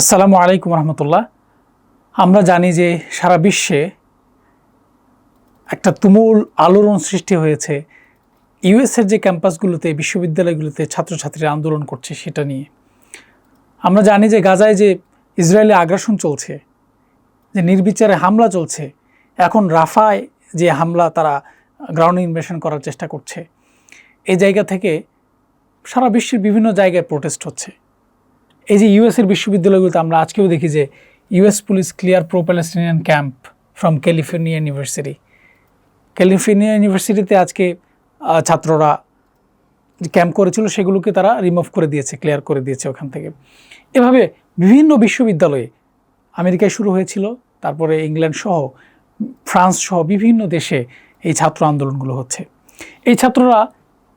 আসসালামু আলাইকুম রহমতুল্লাহ। আমরা জানি যে সারা বিশ্বে একটা তুমুল আলোড়ন সৃষ্টি হয়েছে। ইউএসের যে ক্যাম্পাসগুলোতে, বিশ্ববিদ্যালয়গুলোতে ছাত্রছাত্রীরা আন্দোলন করছে সেটা নিয়ে। আমরা জানি যে গাজায় যে ইসরায়েলে আগ্রাসন চলছে, যে নির্বিচারে হামলা চলছে, এখন রাফায় যে হামলা তারা গ্রাউন্ড ইনভেশন করার চেষ্টা করছে। এই জায়গা থেকে সারা বিশ্বের বিভিন্ন জায়গায় প্রোটেস্ট হচ্ছে। এই যে ইউএসের বিশ্ববিদ্যালয়গুলোতে আমরা আজকেও দেখি যে US police clear pro Palestinian camp from California university California ইউনিভার্সিটিতে আজকে ছাত্ররা ক্যাম্প করেছিল সেগুলোকে তারা রিমুভ করে দিয়েছে ক্লিয়ার করে দিয়েছে ওখান থেকে। এভাবে বিভিন্ন বিশ্ববিদ্যালয়ে আমেরিকায় শুরু হয়েছিল, তারপরে ইংল্যান্ড সহ, ফ্রান্স সহ বিভিন্ন দেশে এই ছাত্র আন্দোলনগুলো হচ্ছে। এই ছাত্ররা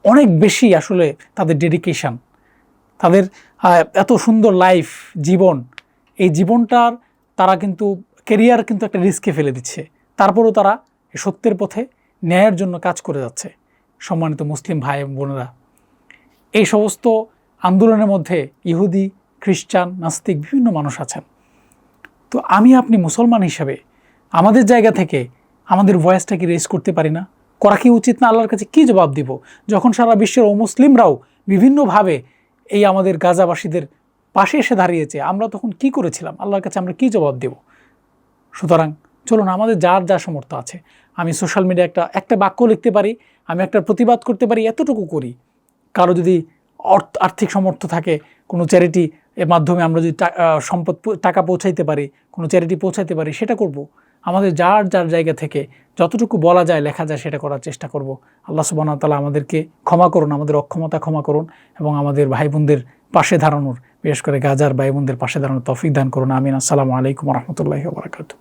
অনেক বেশি আসলে তাদের ডেডিকেশন তাদের এত সুন্দর লাইফ জীবন। এই জীবনটার তারা কিন্তু কেরিয়ার কিন্তু একটা রিস্কে ফেলে দিচ্ছে। তারপরেও তারা সত্যের পথে ন্যায়ের জন্য কাজ করে যাচ্ছে। সম্মানিত মুসলিম ভাই এবং বোনেরা, এই সমস্ত আন্দোলনের মধ্যে ইহুদি, খ্রিস্টান, নাস্তিক বিভিন্ন মানুষ আছেন। তো আমি আপনি মুসলমান হিসাবে আমাদের জায়গা থেকে আমাদের ভয়েসটাকে রেজ করতে পারি না? করা কি উচিত না? আল্লাহর কাছে কী জবাব দিব? যখন সারা বিশ্বের অমুসলিমরাও বিভিন্নভাবে এই আমাদের গাজাবাসীদের পাশে এসে দাঁড়িয়েছে। আমরা তখন কি করেছিলাম? আল্লাহর কাছে আমরা কি জবাব দেব? সুতরাং চলুন, আমাদের যার যা সামর্থ্য আছে, আমি সোশ্যাল মিডিয়া একটা একটা বাক্য লিখতে পারি, আমি একটা প্রতিবাদ করতে পারি, এতটুকু করি। কারও যদি অর্থ, আর্থিক সামর্থ্য থাকে, কোনো চ্যারিটি এর মাধ্যমে আমরা যদি সম্পদ টাকা পৌঁছাইতে পারি, কোনো চ্যারিটি পৌঁছাইতে পারি, সেটা করব। আমাদের যার যার জায়গা থেকে যতটুকু বলা যায়, লেখা যায় সেটা করার চেষ্টা করব। আল্লাহ সুবাহ তালা আমাদেরকে ক্ষমা করুন, আমাদের অক্ষমতা ক্ষমা করুন এবং আমাদের ভাই বোনদের পাশে দাঁড়ানোর, বিশেষ করে গাজার ভাই বোনদের পাশে দাঁড়ানোর তফিক দান করুন। আমিন। আসসালামু আলাইকুম রহমতুল্লাহ বারাকাতু